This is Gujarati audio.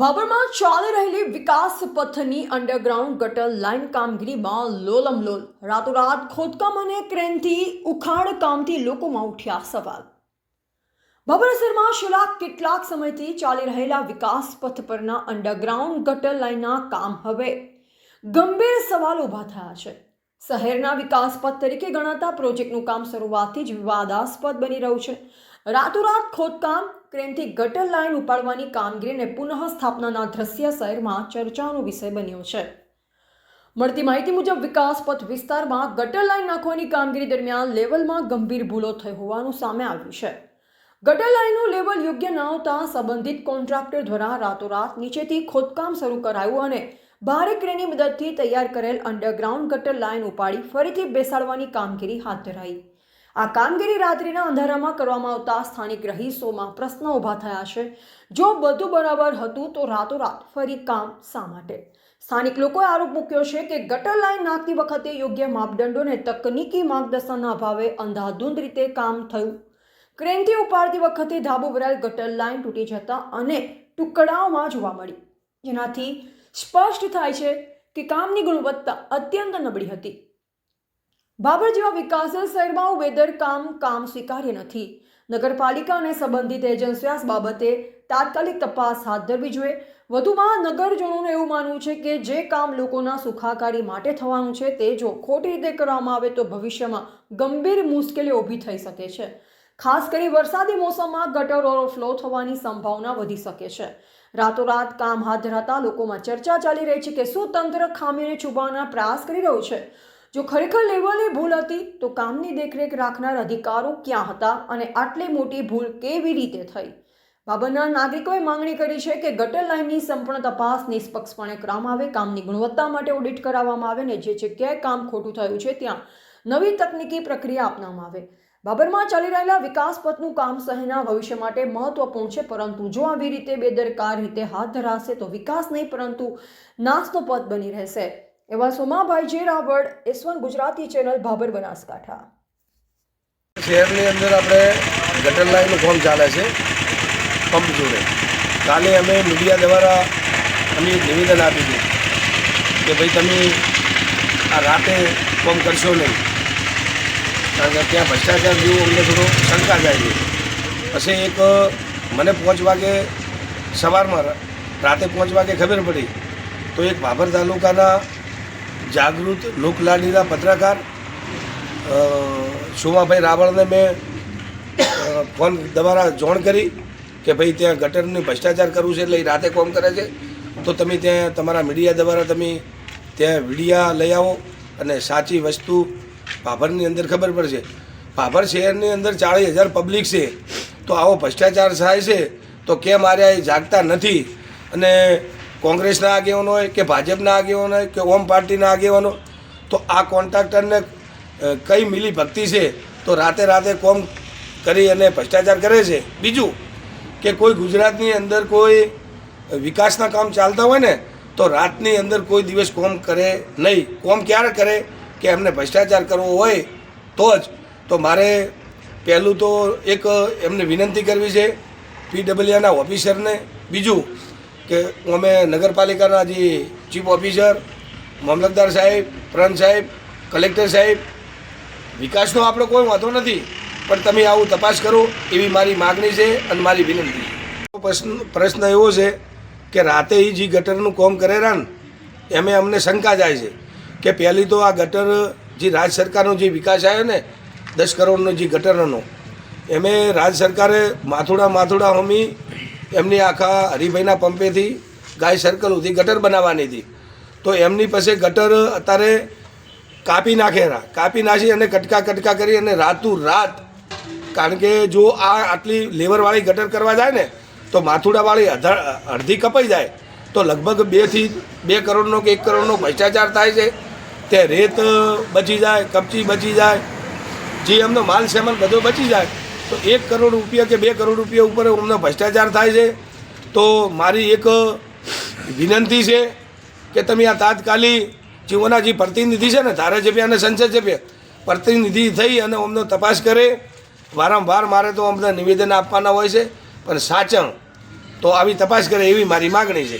ભાભરમાં ચાલી રહેલી વિકાસ પથની અંડરગ્રાઉન્ડ ગટર લાઇન કામગીરીમાં લોલમલોલ રાતોરાત ખોદકામ અને ક્રેનથી ઉખાણ કામથી લોકોમાં ઉઠ્યા સવાલ. ભાભર શહેરમાં છેલ્લા કેટલાક સમયથી ચાલી રહેલા વિકાસ પથ પરના અંડરગ્રાઉન્ડ ગટર લાઇનના કામ હવે ગંભીર સવાલ ઊભા થયા છે. શહેરના વિકાસ પથ તરીકે ગણાતા પ્રોજેક્ટનું કામ શરૂઆતથી જ વિવાદાસ્પદ બની રહ્યું છે. રાતોરાત ખોદકામ ક્રેનથી ગટર લાઇન ઉપાડવાની કામગીરીને પુનઃ સ્થાપનાના દ્રશ્ય શહેરમાં ચર્ચાનો વિષય બન્યો છે. મળતી માહિતી મુજબ, વિકાસ પથ વિસ્તારમાં ગટર લાઇન નાખવાની કામગીરી દરમિયાન લેવલમાં ગંભીર ભૂલો થઈ હોવાનું સામે આવ્યું છે. ગટર લાઇનનું લેવલ યોગ્ય ન આવતા સંબંધિત કોન્ટ્રાક્ટર દ્વારા રાતોરાત નીચેથી ખોદકામ શરૂ કરાયું અને ભારે ક્રેનની મદદથી તૈયાર કરેલ અંડરગ્રાઉન્ડ ગટર લાઇન ઉપાડી ફરીથી બેસાડવાની કામગીરી હાથ ધરાઈ. આ કામગીરી રાત્રિના અંધારામાં કરવામાં આવતા સ્થાનિક રહીશોમાં પ્રશ્નો ઊભા થયા છે. જો બધું બરાબર હતું તો રાતોરાત ફરી કામ શા માટે સ્થાનિક લોકોએ આરોપ મૂક્યો છે કે ગટર લાઇન નાખતી વખતે યોગ્ય માપદંડોને તકનીકી માર્ગદર્શનના અભાવે અંધાધૂંધ રીતે કામ થયું. ક્રેનથી ઉપાડતી વખતે ધાબો ભરાયેલ ગટર લાઇન તૂટી જતા અને ટુકડાઓમાં જોવા મળી. જેનાથી સ્પષ્ટ થાય છે કે કામની ગુણવત્તા અત્યંત નબળી હતી. બાબર જેવા વિકાસશીલ શહેરમાં વેદર કામ કામ સ્વીકાર્ય નથી. નગરપાલિકા અને સંબંધિત એજન્સીઓ આ બાબતે તાત્કાલિક તપાસ હાથ ધરવી જોઈએ. વધુમાં નગરજનોનું એવું માનવું છે કે જે કામ લોકોના સુખાકારી માટે થવાનું છે તે જો ખોટી રીતે કરવામાં આવે તો ભવિષ્યમાં ગંભીર મુશ્કેલીઓ ઊભી થઈ શકે છે. ખાસ કરી વરસાદી મોસમમાં ગટર ઓવરફ્લો થવાની સંભાવના વધી શકે છે. રાતોરાત કામ હાથ ધરાતા લોકોમાં ચર્ચા ચાલી રહી છે કે શું તંત્ર ખામીને છુપાવવાના પ્રયાસ કરી રહ્યું છે. જો ખરેખર લેવલની ભૂલ હતી, તો કામની દેખરેખ રાખનાર અધિકારો ક્યાં હતા અને આટલી મોટી ભૂલ કેવી રીતે થઈ? બાબરના નાગરિકોએ માંગણી કરી છે કે ગટર લાઇનની સંપૂર્ણ તપાસ નિષ્પક્ષપણે કરવામાં આવે, કામની ગુણવત્તા માટે ઓડિટ કરાવવામાં આવે અને જે જગ્યાએ કામ ખોટું થયું છે, ત્યાં નવી તકનીકી પ્રક્રિયા અપનાવવામાં આવે. બાબરમાં ચાલી રહેલા વિકાસ પથનું કામ શહેરના ભવિષ્ય માટે મહત્વપૂર્ણ છે, પરંતુ જો આવી રીતે બેદરકાર રીતે હાથ ધરાશે, તો વિકાસ નહીં, પરંતુ નાશનો પથ બની રહેશે. એવા સોમાભાઈ જે Raval S one Gujarati channel Bhabhar Banaskantha. શહેરની અંદર આપણે ગટર લાઈનનું કામ ચાલે છે પંપ જોડે. કાલે અમે મીડિયા દ્વારા અમે નિવેદન આપી હતું કે ભાઈ તમે આ રાતે પંપ કરશો નહીં. કારણ કે ત્યાં ભ્રષ્ટાચાર જેવું અમને થોડો શંકા જાય છે. પછી એક મને પાંચ વાગે સવારમાં રાતે પાંચ વાગે ખબર પડી તો એક ભાભર તાલુકાના જાગૃત લોકલાડીના પત્રકાર શોભાભાઈ રાવળને મેં ફોન દ્વારા જોણ કરી કે ભાઈ ત્યાં ગટરની ભ્રષ્ટાચાર કરવું છે એટલે એ રાતે કોમ કરે છે. તો તમે ત્યાં તમારા મીડિયા દ્વારા તમે ત્યાં વિડિયા લઈ આવો અને સાચી વસ્તુ ભાભરની અંદર ખબર પડશે. ભાભર શહેરની અંદર ચાળીસ હજાર પબ્લિક છે. તો આવો ભ્રષ્ટાચાર થાય છે તો કેમ આર્યા એ જાગતા નથી? અને કોંગ્રેસના આગેવાનો હોય કે ભાજપના આગેવાનો હોય કે ઓમ પાર્ટીના આગેવાનો તો આ કોન્ટ્રાક્ટરને કઈ મિલી ભક્તિ છે, તો રાતે રાતે કોમ કરી અને ભ્રષ્ટાચાર કરે છે. બીજું કે કોઈ ગુજરાતની અંદર કોઈ વિકાસના કામ ચાલતા હોય ને, તો રાતની અંદર કોઈ દિવસ કોમ કરે નહીં. કોમ ક્યારે કરે કે એમને ભ્રષ્ટાચાર કરવો હોય તો જ. તો મારે પહેલું તો એક એમને વિનંતી કરવી છે પીડબ્લ્યુના ઓફિસરને. બીજું કે અમે નગરપાલિકાના જે ચીફ ઓફિસર, મામલતદાર સાહેબ, પ્રંત સાહેબ, કલેક્ટર સાહેબ, વિકાસનો આપણો કોઈ વાંધો નથી, પણ તમે આવું તપાસ કરો, એવી મારી માગણી છે અને મારી વિનંતી પ્રશ્ન પ્રશ્ન એવો છે કે રાતે એ જે ગટરનું કોમ કરેરા ને, એમે અમને શંકા જાય છે કે પહેલી તો આ ગટર જે રાજ સરકારનો જે વિકાસ આવ્યો ને, દસ કરોડનો જે ગટરનો, એમે રાજ સરકારે માથુડા માથુડા હોમી એમની આખા હરિભાઈના પંપેથી ગાય સર્કલ સુધી ગટર બનાવવાની હતી. તો એમની પાસે ગટર અત્યારે કાપી નાખેલા કાપી નાખી અને કટકા કટકા કરી અને રાતું રાત, કારણ કે જો આ આટલી લેવરવાળી ગટર કરવા જાય ને, તો માથુડાવાળી અડધી કપાઈ જાય. તો લગભગ બેથી બે કરોડનો કે એક કરોડનો ભ્રષ્ટાચાર થાય છે. તે રેત બચી જાય, કપચી બચી જાય. જે એમનો માલ સામાન બધો બચી જાય. તો એક કરોડ રૂપિયા કે બે કરોડ રૂપિયા ઉપર અમને ભ્રષ્ટાચાર થાય છે. તો મારી એક વિનંતી છે કે તમે આ તાત્કાલિક જીવોના જે પ્રતિનિધિ છે ને, ધારાસભ્ય અને સંસદ સભ્ય પ્રતિનિધિ થઈ અને અમને તપાસ કરે. વારંવાર મારે તો અમને નિવેદન આપવાના હોય છે, પણ સાચણ તો આવી તપાસ કરે એવી મારી માગણી છે.